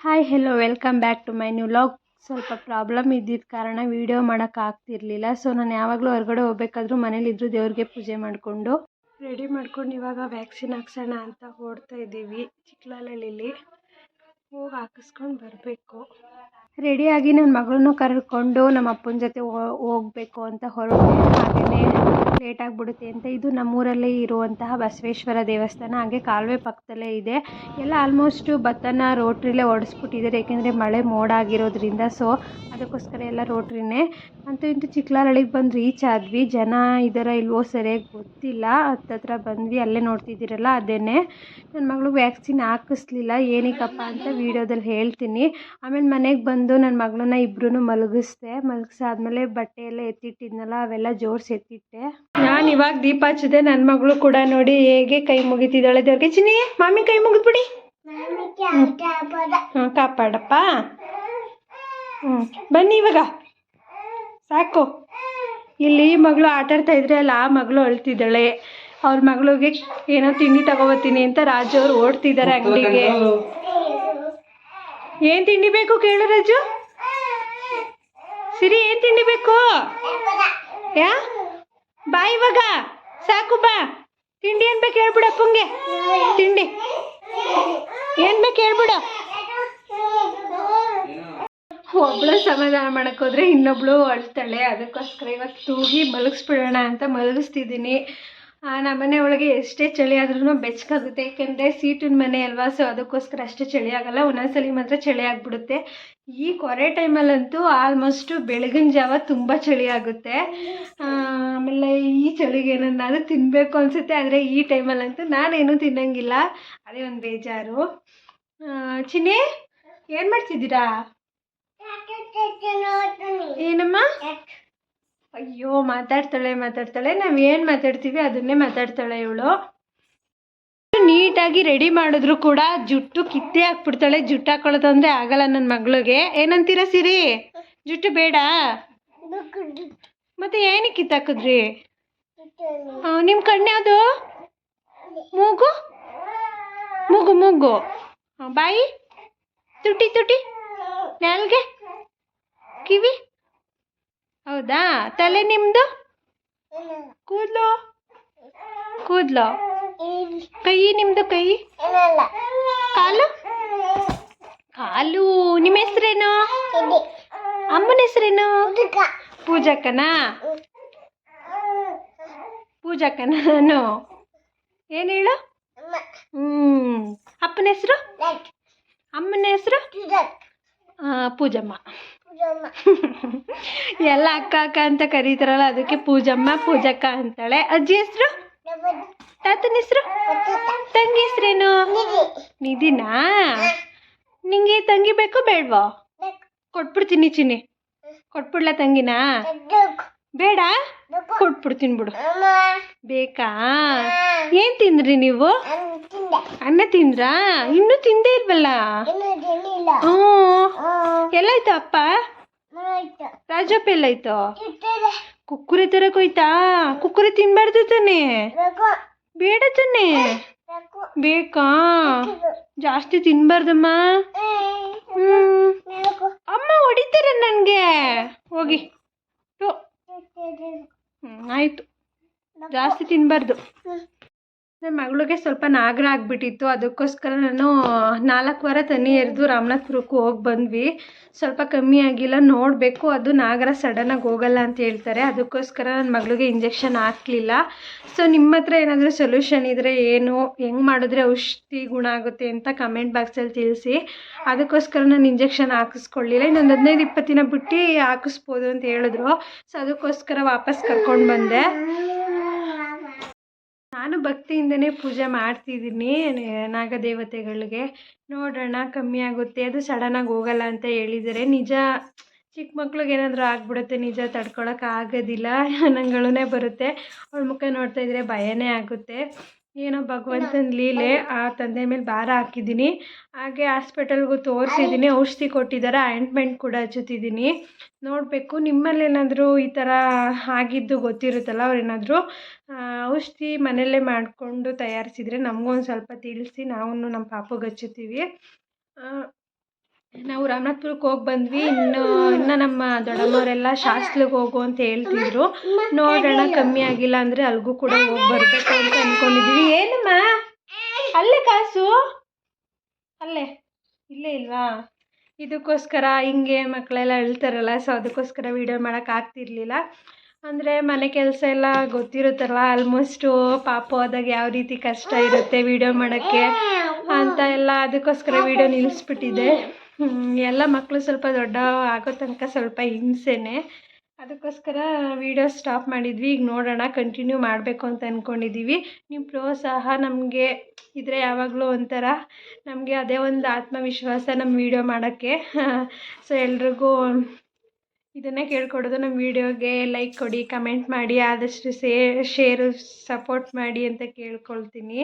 Hi hello welcome back to my new log ಸ್ವಲ್ಪ problem ಇದ್ದಿದ್ದ ಕಾರಣ ವೀಡಿಯೋ ಮಾಡೋಕ್ಕಾಗ್ತಿರ್ಲಿಲ್ಲ ಸೊ ನಾನು ಯಾವಾಗಲೂ ಹೊರಗಡೆ ಹೋಗ್ಬೇಕಾದ್ರೂ ಮನೇಲಿದ್ದರೂ ದೇವ್ರಿಗೆ ಪೂಜೆ ಮಾಡಿಕೊಂಡು ರೆಡಿ ಮಾಡ್ಕೊಂಡು ಇವಾಗ ವ್ಯಾಕ್ಸಿನ್ ಹಾಕ್ಸೋಣ ಅಂತ ಓಡ್ತಾ ಇದ್ದೀವಿ. ಚಿಕ್ಕಲಹಳ್ಳಿಲಿ ಹೋಗಿ ಹಾಕಿಸ್ಕೊಂಡು ಬರಬೇಕು. ರೆಡಿಯಾಗಿ ನನ್ನ ಮಗಳನ್ನೂ ಕರ್ಕೊಂಡು ನಮ್ಮ ಅಪ್ಪನ ಜೊತೆ ಹೋಗಬೇಕು ಅಂತ ಹೊರಟೆ. ಹಾಗೆಯೇ ಲೇಟ್ ಆಗಿಬಿಡುತ್ತೆ ಅಂತ ಇದು ನಮ್ಮೂರಲ್ಲೇ ಇರುವಂತಹ ಬಸವೇಶ್ವರ ದೇವಸ್ಥಾನ. ಹಾಗೆ ಕಾಲುವೆ ಪಕ್ಕದಲ್ಲೇ ಇದೆ. ಎಲ್ಲ ಆಲ್ಮೋಸ್ಟು ಭತ್ತನ ರೋಟ್ರಿಲೇ ಹೊಡೆಸ್ಬಿಟ್ಟಿದ್ದಾರೆ ಏಕೆಂದರೆ ಮಳೆ ಮೋಡ ಆಗಿರೋದ್ರಿಂದ ಸೊ ಅದಕ್ಕೋಸ್ಕರ ಎಲ್ಲ ರೋಟ್ರಿನೇ. ಅಂತೂ ಇಂತೂ ಚಿಕ್ಕಲಹಳ್ಳಿಗೆ ಬಂದು ರೀಚ್ ಆದ್ವಿ. ಜನ ಇದರ ಇಲ್ವೋ ಸರಿಯಾಗಿ ಗೊತ್ತಿಲ್ಲ. ಹತ್ತತ್ರ ಬಂದ್ವಿ. ಅಲ್ಲೇ ನೋಡ್ತಿದ್ದೀರಲ್ಲ, ಅದೇನೆ. ನನ್ನ ಮಗಳು ವ್ಯಾಕ್ಸಿನ್ ಹಾಕಿಸ್ಲಿಲ್ಲ. ಏನಕ್ಕಪ್ಪ ಅಂತ ವೀಡಿಯೋದಲ್ಲಿ ಹೇಳ್ತೀನಿ. ಆಮೇಲೆ ಮನೆಗೆ ಬಂದು ನನ್ನ ಮಗಳನ್ನ ಇಬ್ಬರೂ ಮಲಗಿಸ್ದೆ. ಮಲಗಿಸಾದ್ಮೇಲೆ ಬಟ್ಟೆ ಎಲ್ಲ ಎತ್ತಿಟ್ಟಿದ್ನಲ್ಲ, ಅವೆಲ್ಲ ಜೋಡಿಸಿ ಎತ್ತಿಟ್ಟೆ. ನಾನು ಇವಾಗ ದೀಪ ಹಚ್ಚಿದೆ ನನ್ನ ಮಗಳು ಕೂಡ ನೋಡಿ ಹೇಗೆ ಕೈ ಮುಗಿತಿದ್ದಾಳೆ ದೇವ್ರಿಗೆ. ಚಿನ್ನಿ ಮಾಮಿ ಕೈ ಮುಗಿದ್ಬಿಡಿ. ಹ್ಞೂ ಕಾಪಾಡಪ್ಪ. ಹ್ಞೂ ಬನ್ನಿ ಇವಾಗ. ಸಾಕು. ಇಲ್ಲಿ ಮಗಳು ಆಟ ಆಡ್ತಾ ಇದ್ರೆ ಅಲ್ಲ ಆ ಮಗಳು ಅಳ್ತಿದ್ದಾಳೆ. ಅವ್ರ ಮಗಳಿಗೆ ಏನೋ ತಿಂಡಿ ತಗೋಬತ್ತೀನಿ ಅಂತ ರಾಜು ಅವ್ರು ಓಡ್ತಿದ್ದಾರೆ ಅಂಗಡಿಗೆ. ಏನು ತಿಂಡಿ ಬೇಕು ಕೇಳು ರಾಜು. ಸಿರಿ ಏನು ತಿಂಡಿ ಬೇಕು? ಯಾ? ಬಾ ಇವಾಗ. ಸಾಕು, ಬಾ. ತಿಂಡಿ ಏನು ಬೇಕು ಹೇಳ್ಬಿಡು ಅಪ್ಪಂಗೆ. ತಿಂಡಿ. ಏನು ಬೇಕು ಹೇಳ್ಬಿಡು. ಒಬ್ಳು ಸಮಾಧಾನ ಮಾಡಕ್ ಹೋದ್ರೆ ಇನ್ನೊಬ್ಳು ಅಳ್ತಾಳೆ. ಅದಕ್ಕೋಸ್ಕರ ಇವತ್ತು ತೂಗಿ ಮಲಗಿಸ್ಬಿಡೋಣ ಅಂತ ಮಲಗಿಸ್ತಿದ್ದೀನಿ. ನಮ್ಮನೆ ಒಳಗೆ ಎಷ್ಟೇ ಚಳಿ ಆದ್ರೂ ಬೆಚ್ಚಗಾಗುತ್ತೆ. ಏಕೆಂದರೆ ಸೀಟಿನ ಮನೆ ಅಲ್ವಾ ಸೊ ಅದಕ್ಕೋಸ್ಕರ ಅಷ್ಟು ಚಳಿ ಆಗಲ್ಲ. ಒಂದೊಂದ್ಸಲಿ ಮಾತ್ರ ಚಳಿ ಆಗಿಬಿಡುತ್ತೆ. ಈ ಕೊರೆ ಟೈಮಲ್ಲಂತೂ ಆಲ್ಮೋಸ್ಟು ಬೆಳಗಿನ ಜಾವ ತುಂಬ ಚಳಿ ಆಗುತ್ತೆ. ಆಮೇಲೆ ಈ ಚಳಿಗೆ ನಾನು ತಿನ್ನಬೇಕು ಅನಿಸುತ್ತೆ, ಆದರೆ ಈ ಟೈಮಲ್ಲಂತೂ ನಾನೇನು ತಿನ್ನಂಗಿಲ್ಲ. ಅದೇ ಒಂದು ಬೇಜಾರು. ಚಿನ್ನಿ, ಏನು ಮಾಡ್ತಿದ್ದೀರಾ? ಏನಮ್ಮ? ಅಯ್ಯೋ, ಮಾತಾಡ್ತಾಳೆ ಮಾತಾಡ್ತಾಳೆ. ನಾವು ಏನು ಮಾತಾಡ್ತೀವಿ ಅದನ್ನೇ ಮಾತಾಡ್ತಾಳೆ ಇವಳು. ನೀಟಾಗಿ ರೆಡಿ ಮಾಡಿದ್ರು ಕೂಡ ಜುಟ್ಟು ಕಿತ್ತೆ ಹಾಕ್ಬಿಡ್ತಾಳೆ ಜುಟ್ಟು ಹಾಕೊಳ್ಳೋದು ಅಂದರೆ ಆಗಲ್ಲ ನನ್ನ ಮಗಳಿಗೆ. ಏನಂತೀರಾ ಸಿರಿ? ಜುಟ್ಟು ಬೇಡ? ಮತ್ತೆ ಏನಕ್ಕೆ ಕಿತ್ತಾಕಿದ್ರಿ? ನಿಮ್ಮ ಕಣ್ಣು ಯಾವುದು ಮೂಗು? ಮೂಗು ಮೂಗು. ಬಾಯಿ? ತುಟಿ ತುಟಿ. ನಾಲ್ಗೆ? ಕಿವಿ? ಹೌದಾ? ತಲೆ ನಿಮ್ಮದು ಕೂದಲು? ಕೂದಲು. ಕೈ ನಿಮ್ಮದು ಕೈ? ಕಾಲು? ಕಾಲು. ನಿಮ್ಮ ಹೆಸರೇನು? ಅಮ್ಮನ ಹೆಸ್ರೇನು? ಪೂಜಕ್ಕನಾ ಪೂಜಕ್ಕನ ನಾನು? ಏನು ಹೇಳು? ಹ್ಞೂ ಅಪ್ಪನ ಹೆಸರು? ಅಮ್ಮನ ಹೆಸರು? ಪೂಜಮ್ಮ. ಎಲ್ಲ ಅಕ್ಕ ಅಕ್ಕ ಅಂತ ಕರೀತಾರಲ್ಲ, ಅದಕ್ಕೆ ಪೂಜಮ್ಮ ಪೂಜಕ್ಕ ಅಂತಾಳೆ. ಅಜ್ಜಿ ಹೆಸರು? ತಾತನ ಹೆಸರು? ತಂಗಿ ಹೆಸ್ರೇನು? ನಿಧಿನಾ? ನಿಂಗೆ ತಂಗಿ ಬೇಕೋ ಬೇಡವೋ? ಕೊಟ್ಬಿಡ್ತೀನಿ ಚಿನ್ನಿ. ಕೊಟ್ಬಿಡ್ಲಾ ತಂಗಿನಾ? ಬೇಡ? ಕೊಟ್ಬಿಡ್ತೀನಿ ಬಿಡು. ಬೇಕಾ? ಏನ್ ತಿಂದ್ರಿ ನೀವು? ಅನ್ನ ತಿಂದ್ರಾ? ಇನ್ನೂ ತಿಂದೇ ಇಲ್ವಲ್ಲ? ಹ್ಞೂ ಎಲ್ಲಾಯ್ತು ಅಪ್ಪ? ರಾಜಪ್ಪ ಎಲ್ಲಾಯ್ತು? ಕುಕ್ಕುರೆ ತರ ಹೋಯ್ತಾ? ಕುಕ್ಕುರೆ ತಿನ್ಬಾರ್ದು ತಾನೆ? ಬೇಡ ತಾನೆ? ಬೇಕಾ? ಜಾಸ್ತಿ ತಿನ್ಬಾರ್ದಮ್ಮ. ಹೊಡಿತಾರೆ ನನಗೆ. ಹೋಗಿ. ಟು. ಹ್ಞೂ ಆಯಿತು. ಜಾಸ್ತಿ ತಿನ್ಬಾರ್ದು. ನನ್ನ ಮಗಳಿಗೆ ಸ್ವಲ್ಪ ನಾಗರ ಆಗಿಬಿಟ್ಟಿತ್ತು. ಅದಕ್ಕೋಸ್ಕರ ನಾನು ನಾಲ್ಕು ವಾರ ತನಿ ಎರೆದು ರಾಮನಾಥ್ಪುರಕ್ಕೂ ಹೋಗಿ ಬಂದ್ವಿ. ಸ್ವಲ್ಪ ಕಮ್ಮಿ ಆಗಿಲ್ಲ, ನೋಡಬೇಕು. ಅದು ನಾಗರ ಸಡನ್ನಾಗಿ ಹೋಗಲ್ಲ ಅಂತ ಹೇಳ್ತಾರೆ. ಅದಕ್ಕೋಸ್ಕರ ನನ್ನ ಮಗಳಿಗೆ ಇಂಜೆಕ್ಷನ್ ಹಾಕಲಿಲ್ಲ. ಸೊ ನಿಮ್ಮ ಹತ್ರ ಏನಾದರೂ ಸೊಲ್ಯೂಷನ್ ಇದ್ದರೆ ಏನು? ಹೆಂಗೆ ಮಾಡಿದ್ರೆ ಔಷಧಿ ಗುಣ ಆಗುತ್ತೆ ಅಂತ ಕಮೆಂಟ್ ಬಾಕ್ಸಲ್ಲಿ ತಿಳಿಸಿ. ಅದಕ್ಕೋಸ್ಕರ ನಾನು ಇಂಜೆಕ್ಷನ್ ಹಾಕಿಸ್ಕೊಳ್ಳಿಲ್ಲ. ಇನ್ನೊಂದು ಹದಿನೈದು ದಿನ ಬಿಟ್ಟು ಹಾಕಿಸ್ಬೋದು ಅಂತ ಹೇಳಿದ್ರು. ಸೊ ಅದಕ್ಕೋಸ್ಕರ ವಾಪಸ್ ಕರ್ಕೊಂಡು ಬಂದೆ. ನಾನು ಭಕ್ತಿಯಿಂದನೇ ಪೂಜೆ ಮಾಡ್ತಿದ್ದೀನಿ ನಾಗದೇವತೆಗಳಿಗೆ. ನೋಡೋಣ, ಕಮ್ಮಿ ಆಗುತ್ತೆ, ಅದು ಸಡನ್ನಾಗಿ ಹೋಗಲ್ಲ ಅಂತ ಹೇಳಿದರೆ. ನಿಜ ಚಿಕ್ಕ ಮಕ್ಳಿಗೆ ಏನಾದರೂ ಆಗ್ಬಿಡುತ್ತೆ, ನಿಜ ತಡ್ಕೊಳಕ್ಕೆ ಆಗೋದಿಲ್ಲ ನಂಗಳೇ ಬರುತ್ತೆ. ಅವಳ ಮುಖ ನೋಡ್ತಾ ಇದ್ದರೆ ಭಯನೇ ಆಗುತ್ತೆ. ಏನೋ ಭಗವಂತನ ಲೀಲೆ ಆ ತಂದೆ ಮೇಲೆ ಭಾರ ಹಾಕಿದ್ದೀನಿ. ಹಾಗೆ ಹಾಸ್ಪಿಟಲ್ಗೂ ತೋರಿಸಿದ್ದೀನಿ. ಔಷಧಿ ಕೊಟ್ಟಿದ್ದಾರೆ. ಆಯಿಂಟ್ಮೆಂಟ್ ಕೂಡ ಹಚ್ಚುತ್ತಿದ್ದೀನಿ. ನೋಡಬೇಕು. ನಿಮ್ಮಲ್ಲಿ ಏನಾದರೂ ಈ ಥರ ಆಗಿದ್ದು ಗೊತ್ತಿರುತ್ತಲ್ಲ ಅವ್ರೇನಾದರೂ ಔಷಧಿ ಮನೆಯಲ್ಲೇ ಮಾಡಿಕೊಂಡು ತಯಾರಿಸಿದರೆ ನಮಗೂ ಒಂದು ಸ್ವಲ್ಪ ತಿಳಿಸಿ ನಾವು ನಮ್ಮ ಪಾಪುಗೆ ಹಚ್ಚುತ್ತೀವಿ. ನಾವು ರಾಮನಾಥ್ಪುರಕ್ಕೆ ಹೋಗಿ ಬಂದ್ವಿ. ಇನ್ನು ಇನ್ನು ನಮ್ಮ ದೊಡ್ಡಮ್ಮವರೆಲ್ಲ ಶಾಸ್ತ್ಲಿಗೆ ಹೋಗು ಅಂತ ಹೇಳ್ತಿದ್ರು. ನೋಡೋಣ ಕಮ್ಮಿ ಆಗಿಲ್ಲ ಅಂದರೆ ಅಲ್ಲಿಗೂ ಕೂಡ ಹೋಗಿ ಬರಬೇಕು ಅಂತ ಅಂದ್ಕೊಂಡಿದ್ವಿ ಏನಮ್ಮ? ಅಲ್ಲೇ ಕಾಸು? ಅಲ್ಲೇ ಇಲ್ಲೇ ಇಲ್ವಾ? ಇದಕ್ಕೋಸ್ಕರ ಹಿಂಗೆ ಮಕ್ಕಳೆಲ್ಲ ಹೇಳ್ತಾರಲ್ಲ ಸೊ ಅದಕ್ಕೋಸ್ಕರ ವೀಡಿಯೋ ಮಾಡೋಕೆ ಆಗ್ತಿರ್ಲಿಲ್ಲ. ಅಂದರೆ ಮನೆ ಕೆಲಸ ಎಲ್ಲ ಗೊತ್ತಿರುತ್ತಲ್ಲ ಆಲ್ಮೋಸ್ಟು ಪಾಪ ಆದಾಗ ಯಾವ ರೀತಿ ಕಷ್ಟ ಇರುತ್ತೆ ವೀಡಿಯೋ ಮಾಡೋಕ್ಕೆ ಅಂತ ಎಲ್ಲ ಅದಕ್ಕೋಸ್ಕರ ವೀಡಿಯೋ ನಿಲ್ಲಿಸ್ಬಿಟ್ಟಿದ್ದೆ ಹ್ಮ್, ಎಲ್ಲ ಮಕ್ಕಳು ಸ್ವಲ್ಪ ದೊಡ್ಡ ಆಗೋ ತನಕ ಸ್ವಲ್ಪ ಹಿಂಸೆನೆ. ಅದಕ್ಕೋಸ್ಕರ ವೀಡಿಯೋ ಸ್ಟಾಪ್ ಮಾಡಿದ್ವಿ. ಈಗ ನೋಡೋಣ ಕಂಟಿನ್ಯೂ ಮಾಡಬೇಕು ಅಂತ ಅಂದ್ಕೊಂಡಿದ್ದೀವಿ ನಿಮ್ಮ ಪ್ರೋತ್ಸಾಹ ನಮಗೆ ಇದ್ರೆ ಯಾವಾಗಲೂ ಒಂಥರ ನಮಗೆ ಅದೇ ಒಂದು ಆತ್ಮವಿಶ್ವಾಸ ನಮ್ಮ ವೀಡಿಯೋ ಮಾಡೋಕ್ಕೆ. ಸೊ ಎಲ್ರಿಗೂ ಇದನ್ನೇ ಕೇಳ್ಕೊಡೋದು. ನಮ್ಮ ವಿಡಿಯೋಗೆ ಲೈಕ್ ಕೊಡಿ ಕಮೆಂಟ್ ಮಾಡಿ, ಆದಷ್ಟು ಸೇ ಶೇರು ಸಪೋರ್ಟ್ ಮಾಡಿ ಅಂತ ಕೇಳ್ಕೊಳ್ತೀನಿ.